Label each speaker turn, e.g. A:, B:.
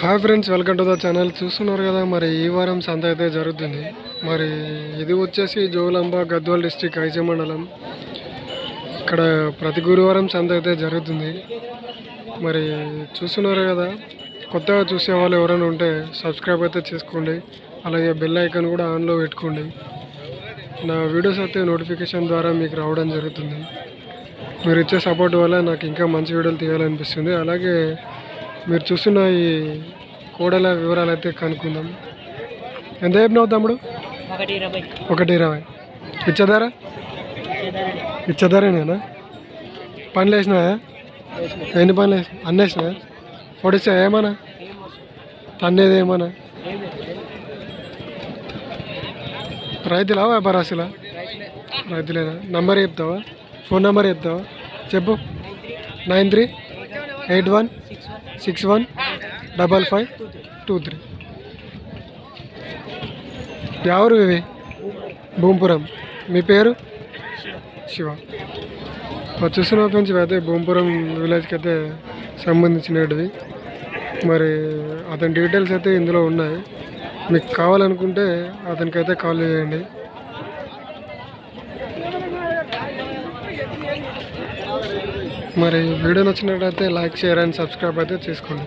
A: Hi friends welcome to the channel చూస్తున్నారు కదా మరి ఈ వారం సంత అయితే జరుగుతుంది. మరి ఇది వచ్చేసి జోగులాంబ గద్వాల్ డిస్టిక్ ఐజ మండలం. ఇక్కడ ప్రతి గురువారం సంత అయితే జరుగుతుంది. మరి చూస్తున్నారు కదా కొత్తగా చూసే వాళ్ళు ఎవరైనా ఉంటే సబ్స్క్రైబ్ అయితే చేసుకోండి. అలాగే బెల్ ఐకాన్ కూడా ఆన్లో పెట్టుకోండి. నా వీడియోస్ అయితే నోటిఫికేషన్ ద్వారా మీకు రావడం జరుగుతుంది. మీరు ఇచ్చే సపోర్ట్ వల్ల నాకు ఇంకా మంచి వీడియోలు తీయాలనిపిస్తుంది. అలాగే మీరు చూస్తున్న ఈ కోడల వివరాలు అయితే కనుక్కుందాం. ఎంత చెప్పినావు తమ్ముడు?
B: ఒకటి ఇరవై.
A: ఇచ్చేదారా. ఇచ్చేదారేనేనా? పనులు వేసినాయా? ఎన్ని పనులు వేసి అన్నీ వేసినాయా? పొడిచా ఏమన్నా? తన్నేది ఏమన్నా. రైతులా వ్యాపారస్తులా? రైతులేనా? నంబర్ చెప్తావా? ఫోన్ నెంబర్ చెప్తావా? చెప్పు. Nine three. Eight one six one double five two three ఎవరు ఇవి? భూంపురం. మీ పేరు? శివ. మరి చూస్తున్న ఫ్రెండ్స్ భూంపురం విలేజ్కి అయితే సంబంధించినవి మరి అతని డీటెయిల్స్ అయితే ఇందులో ఉన్నాయి. మీకు కావాలనుకుంటే అతనికైతే కాల్ చేయండి. మరి వీడియో నచ్చినట్లయితే లైక్ షేర్ అండ్ సబ్స్క్రైబ్ అయితే చేసుకోండి.